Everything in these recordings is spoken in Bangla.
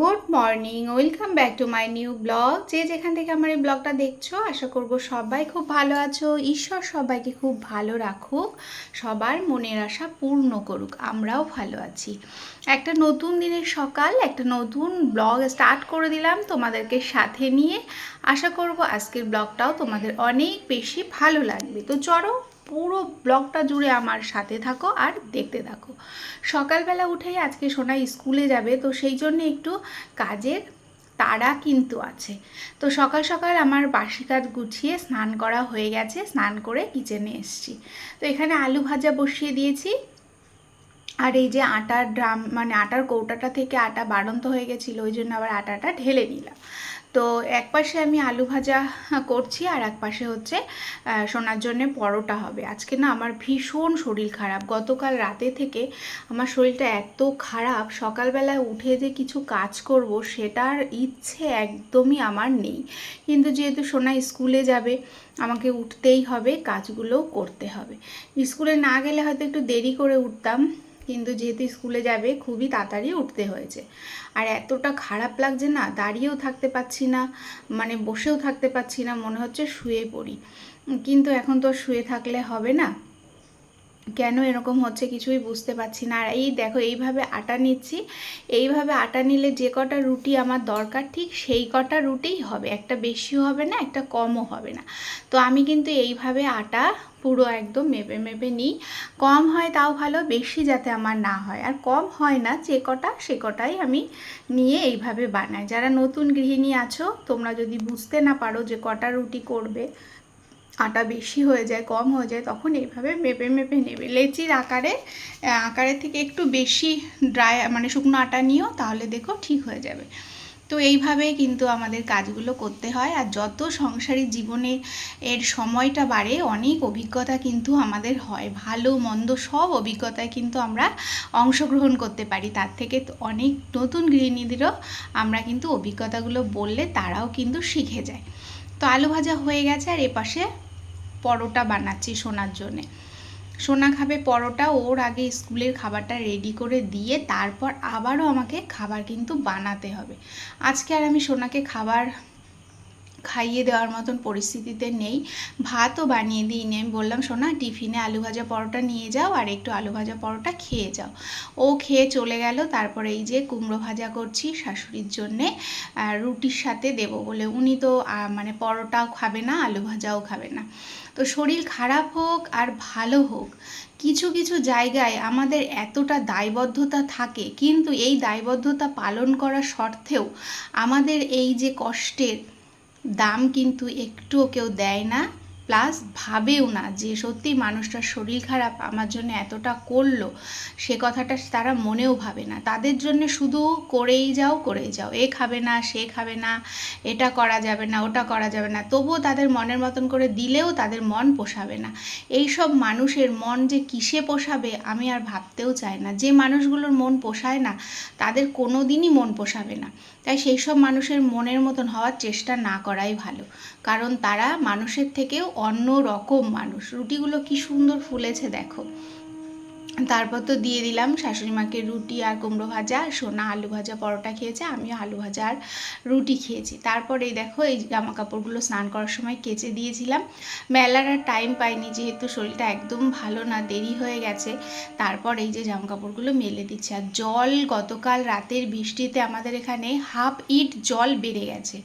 Good morning, welcome back to my new blog. যে যেখান থেকে আমার এই ব্লগটা দেখছ, আশা করব সবাই খুব ভালো আছো। ঈশ্বর সবাইকে খুব ভালো রাখুক, সবার মনের আশা পূর্ণ করুক, আমরাও ভালো আছি। একটা নতুন দিনের সকাল, একটা নতুন ব্লগ স্টার্ট করে দিলাম তোমাদেরকে সাথে নিয়ে। আশা করব আজকের ব্লগটাও তোমাদের অনেক বেশি ভালো লাগবে। তো চলো পুরো ব্লগটা জুড়ে আমার সাথে থাকো আর দেখতে থাকো। সকালবেলা উঠেই আজকে সোনা স্কুলে যাবে, তো সেই জন্য একটু কাজের তারা কিন্তু আছে। তো সকাল সকাল আমার বাসি কাজ গুছিয়ে স্নান করা হয়ে গেছে, স্নান করে কিচেনে এসছি। তো এখানে আলু ভাজা বসিয়ে দিয়েছি আর এই যে আটার ড্রাম মানে আটার কৌটাটা থেকে আটা বাড়ন্ত হয়ে গেছিল, ওই জন্য আবার আটাটা ঢেলে নিলাম। তো এক পাশে আমি আলু ভাজা করছি আর এক পাশে হচ্ছে শোনার জন্যে পরোটা হবে। আজকে না আমার ভীষণ শরীর খারাপ। গতকাল রাতে থেকে আমার শরীরটা এত খারাপ, সকালবেলায় উঠে যে কিছু কাজ করব সেটার ইচ্ছে একদমই আমার নেই। কিন্তু যেহেতু সোনা স্কুলে যাবে, আমাকে উঠতেই হবে কাজগুলো করতে হবে। স্কুলে না গেলে হয়তো একটু দেরি করে উঠতাম। কিন্তু যেহেতু স্কুলে যাবে খুবই তাড়াতাড়ি উঠতে হয়েছে। আর এতটা খারাপ লাগছে না, দাঁড়িয়েও থাকতে পাচ্ছি না মানে বসেও থাকতে পাচ্ছি না, মনে হচ্ছে শুয়ে পড়ি। কিন্তু এখন তো শুয়ে থাকলে হবে না। কেন এরকম হচ্ছে কিছুই বুঝতে পারছি না। আর এই দেখো, এইভাবে আটা নিচ্ছি। এইভাবে আটা নিলে যে কটা রুটি আমার দরকার, ঠিক সেই কটা রুটিই হবে। একটা বেশিও হবে না, একটা কমও হবে না। তো আমি কিন্তু এইভাবে আটা পুরো একদম মেপে মেপে নিই। কম হয় তাও ভালো, বেশি যাতে আমার না হয়। আর কম হয় না, যে কটা, সে কটাই আমি নিয়ে এইভাবে বানাই। যারা নতুন গৃহিণী আছো, তোমরা যদি বুঝতে না পারো যে কটা রুটি করবে আটা বেশি হয়ে যায়, কম হয়ে যায়, তখন এইভাবে মেপে মেপে নেবে। লেচির আকারে আকারের থেকে একটু বেশি ড্রাই মানে শুকনো আটা নিও, তাহলে দেখো ঠিক হয়ে যাবে। তো এইভাবে কিন্তু আমাদের কাজগুলো করতে হয়, আর যত সংসারী জীবনে এর সময়টা বাড়ে, অনেক অভিজ্ঞতা কিন্তু আমাদের হয়। ভালো, মন্দ সব অভিজ্ঞতায় কিন্তু আমরা অংশগ্রহণ করতে পারি। তার থেকে অনেক নতুন গৃহিণীদেরও আমরা কিন্তু অভিজ্ঞতাগুলো বললে তারাও কিন্তু শিখে যায়। তো আলু ভাজা হয়ে গেছে, আর এপাশে পরোটা বানাচ্ছি সোনার জন্যে। সোনা খাবে পরোটা, ওর আগে স্কুলের খাবারটা রেডি করে দিয়ে তারপর আবারও আমাকে খাবার কিন্তু বানাতে হবে। আজকে আর আমি সোনাকে খাবার খাইয়ে দেওয়ার মতন পরিস্থিতিতে নেই। ভাতও বানিয়ে দিই আমি বললাম শোনা টিফিনে আলু ভাজা পরোটা নিয়ে যাও আর একটু আলু ভাজা পরোটা খেয়ে যাও। ও খেয়ে চলে গেল। তারপরে এই যে কুমড়ো ভাজা করছি শাশুড়ির জন্যে রুটির সাথে দেব বলে। উনি তো মানে পরোটাও খাবে না, আলু ভাজাও খাবে না। তো শরীর খারাপ হোক আর ভালো হোক, কিছু কিছু জায়গায় আমাদের এতটা দায়বদ্ধতা থাকে। কিন্তু এই দায়বদ্ধতা পালন করা সত্ত্বেও আমাদের এই যে কষ্টের দাম কিন্তু একটুও কেউ দেয় না প্লাস ভাবেও না যে সত্যি মানুষটার শরীর খারাপ, আমার জন্য এতটা করল, সে কথাটা তারা মনেও ভাবে না। তাদের জন্য শুধু করেই যাও করেই যাও। এ খাবে না, সে খাবে না, এটা করা যাবে না, ওটা করা যাবে না। তবুও তাদের মনের মতন করে দিলেও তাদের মন পোষাবে না। এই সব মানুষের মন যে কিসে পোষাবে, আমি আর ভাবতেও চাই না। যে মানুষগুলোর মন পোষায় না, তাদের কোনো দিনই মন পোষাবে না। তাই সেই সব মানুষের মনের মতন হওয়ার চেষ্টা না করাই ভালো। কারণ তারা মানুষের থেকেও অন্য রকম মানুষ। রুটিগুলো কি সুন্দর ফুলেছে দেখো। তারপর তো দিয়ে দিলাম শাশুড়ি মাকে রুটি আর কুমড়ো ভাজা আর সোনা আলু ভাজা, পরোটা খেয়েছে, আমিও আলু ভাজা আর রুটি খেয়েছি। তারপর এই দেখো, এই জামা কাপড়গুলো স্নান করার সময় কেচে দিয়েছিলাম। মেলার আর টাইম পাইনি, যেহেতু শরীরটা একদম ভালো না, দেরি হয়ে গেছে। তারপর এই যে জামা কাপড়গুলো মেলে দিচ্ছে। আর জল গতকাল রাতের বৃষ্টিতে আমাদের এখানে হাফ ইট জল বেড়ে গেছে।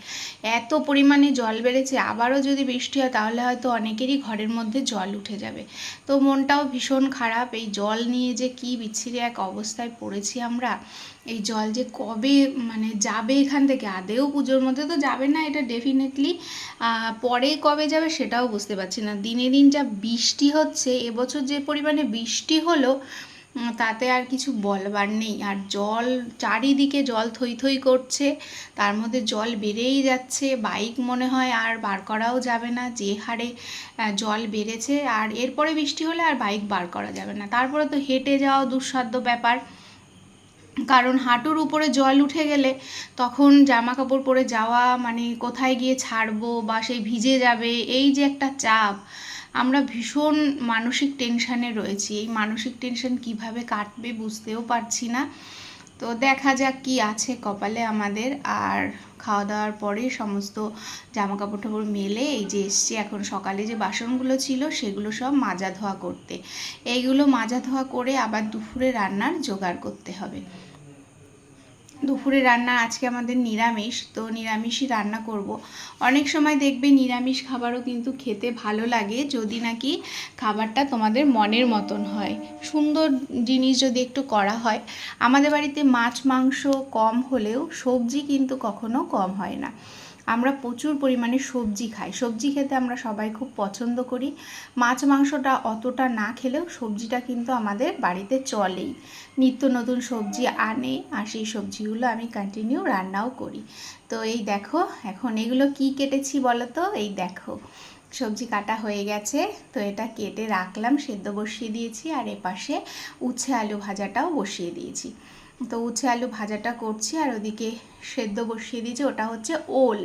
এত পরিমাণে জল বেড়েছে, আবারও যদি বৃষ্টি হয় তাহলে হয়তো অনেকেরই ঘরের মধ্যে জল উঠে যাবে। তো মনটাও ভীষণ খারাপ, এই জল জল নিয়ে যে কি বিচ্ছিরি এক অবস্থায় পড়েছি আমরা, এই জল যে কবে মানে যাবে এখান থেকে? আদেও পুজোর মধ্যে তো যাবে না, এটা ডেফিনেটলি পরে কবে যাবে সেটাও বুঝতে পারছি না। দিনে দিন যা বৃষ্টি হচ্ছে, এবছর যে পরিমাণে বৃষ্টি হলো তাতে আর কিছু বলবার নেই। আর জল, চারিদিকে জল থই থই করছে। তার মধ্যে জল বেড়েই যাচ্ছে। বাইক মনে হয় আর বার করাও যাবে না। যে হারে জল বেড়েছে আর এরপরে বৃষ্টি হলে আর বাইক বার করা যাবে না। তারপরে তো হেঁটে যাওয়া দুঃসাধ্য ব্যাপার। কারণ হাঁটুর উপরে জল উঠে গেলে তখন জামা কাপড় পরে যাওয়া মানে কোথায় গিয়ে ছাড়বো বা সেই ভিজে যাবে, এই যে একটা চাপ। আমরা ভীষণ মানসিক টেনশানে রয়েছি। এই মানসিক টেনশন কীভাবে কাটবে বুঝতেও পারছি না। তো দেখা যাক কি আছে কপালে আমাদের। আর খাওয়া দাওয়ার পরে সমস্ত জামা কাপড় টাপড় মেলে এই যে এসছি, এখন সকালে যে বাসনগুলো ছিল সেগুলো সব মাজা ধোয়া করতে। এইগুলো মাজা ধোয়া করে আবার দুপুরে রান্নার জোগাড় করতে হবে। দুপুরে রান্না, আজকে আমাদের নিরামিষ, তো নিরামিষই রান্না করব। অনেক সময় দেখবে নিরামিষ খাবারও কিন্তু খেতে ভালো লাগে, যদি নাকি খাবারটা তোমাদের মনের মতন হয়। সুন্দর জিনিস যদি একটু করা হয়। আমাদের বাড়িতে মাছ, মাংস কম হলেও সবজি কিন্তু কখনো কম হয় না। আমরা প্রচুর পরিমাণে সবজি খাই। সবজি খেতে আমরা সবাই খুব পছন্দ করি। মাছ, মাংসটা অতটা না খেলেও সবজিটা কিন্তু আমাদের বাড়িতে চলেই। নিত্য নতুন সবজি আনে আর সেই সবজিগুলো আমি কন্টিনিউ রান্নাও করি। তো এই দেখো, এখন এগুলো কি কেটেছি বলো তো এই দেখো, সবজি কাটা হয়ে গেছে। তো এটা কেটে রাখলাম, সেদ্ধ বসিয়ে দিয়েছি আর এপাশে উচ্ছে আলু ভাজাটাও বসিয়ে দিয়েছি। তো উচ্ছে আলু ভাজাটা করছি আর ওদিকে সেদ্ধ বসিয়ে দিয়েছি, ওটা হচ্ছে ওল।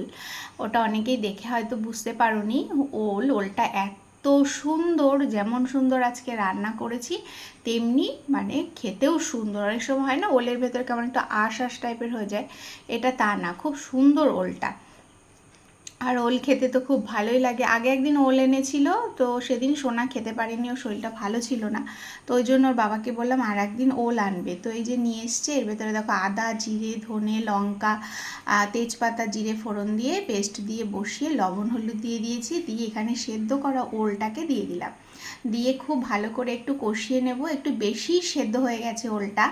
ওটা অনেকেই দেখে হয়তো বুঝতে পারোনি। ওল, ওলটা এত সুন্দর, যেমন সুন্দর আজকে রান্না করেছি, তেমনি মানে খেতেও সুন্দর। অনেক সময় হয় না, ওলের ভেতরে কেমন একটা আশ আশ টাইপের হয়ে যায়। এটা তা না, খুব সুন্দর ওলটা। আর ওল খেতে তো খুব ভালোই লাগে। আগে একদিন ওল এনেছিল, তো সেদিন সোনা খেতে পারেনি, ওর শরীরটা ভালো ছিল না। তো ওই জন্য ওর বাবাকে বললাম, আর একদিন ওল আনবে। তো এই যে নিয়ে এসছে, এর ভেতরে দেখো আদা, জিরে, ধনে, লঙ্কা তেজপাতা, জিরে, ফোড়ন দিয়ে পেস্ট দিয়ে বসিয়ে লবণ, হলুদ দিয়ে দিয়েছি। দিয়ে এখানে সেদ্ধ করা ওলটাকে দিয়ে দিলাম। দিয়ে খুব ভালো করে একটু কষিয়ে নেব। একটু বেশি সেদ্ধ হয়ে গেছে ওলটা।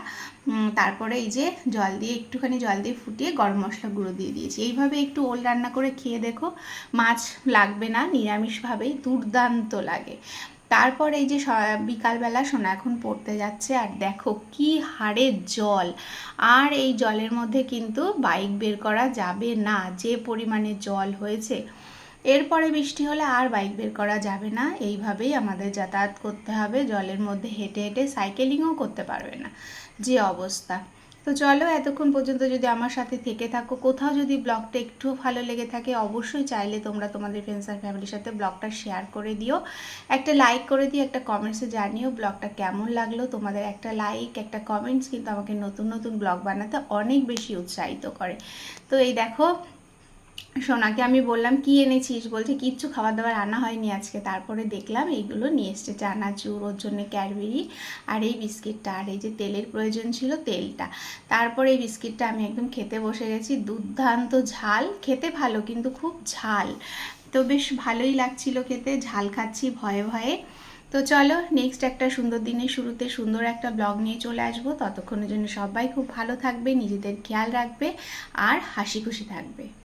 তারপরে এই যে জল দিয়ে একটুখানি জল দিয়ে ফুটিয়ে গরম মশলা গুঁড়ো দিয়ে দিয়েছি। এইভাবে একটু ওল রান্না করে খেয়ে দেখো, মাছ লাগবে না, নিরামিষভাবেই দুর্দান্ত লাগে। তারপর এই যে বিকালবেলা সোনা এখন পড়তে যাচ্ছে আর দেখো কি হারে জল। আর এই জলের মধ্যে কিন্তু বাইক বের করা যাবে না। যে পরিমাণে জল হয়েছে এরপরে বৃষ্টি হলে আর বাইক বের করা যাবে না। এইভাবেই আমাদের যাতায়াত করতে হবে। জলের মধ্যে হেঁটে হেঁটে সাইকেলিংও করতে পারবে না। যে অবস্থা। তো চলো এতক্ষণ পর্যন্ত যদি আমার সাথে থেকে থাকো, কোথাও যদি ব্লগটা একটু ভালো লেগে থাকে, অবশ্যই চাইলে তোমরা তোমাদের ফ্রেন্ডস আর ফ্যামিলির সাথে ব্লগটা শেয়ার করে দিও। একটা লাইক করে দিও, একটা কমেন্টসে জানিও ব্লগটা কেমন লাগল। তোমাদের একটা লাইক একটা কমেন্টস কিন্তু আমাকে নতুন নতুন ব্লগ বানাতে অনেক বেশি উৎসাহিত করে। তো এই দেখো সোনাকে আমি বললাম, কি এনেছিস? বলছে, কিচ্ছু খাবার দাবার আনা হয়নি আজকে। তারপরে দেখলাম এইগুলো নিয়ে এসছে চানাচুর ওর জন্য ক্যাডবেরি আর এই বিস্কিটটা আর এই যে তেলের প্রয়োজন ছিল তেলটা। তারপরে এই বিস্কিটটা আমি একদম খেতে বসে গেছি। দুর্দান্ত ঝাল, খেতে ভালো কিন্তু খুব ঝাল। তো বেশ ভালোই লাগছিল খেতে, ঝাল খাচ্ছি ভয়ে ভয়ে। তো চলো নেক্সট একটা সুন্দর দিনের শুরুতে সুন্দর একটা ব্লগ নিয়ে চলে আসব। ততক্ষণের জন্য সবাই খুব ভালো থাকবে, নিজেদের খেয়াল রাখবে আর হাসি খুশি থাকবে।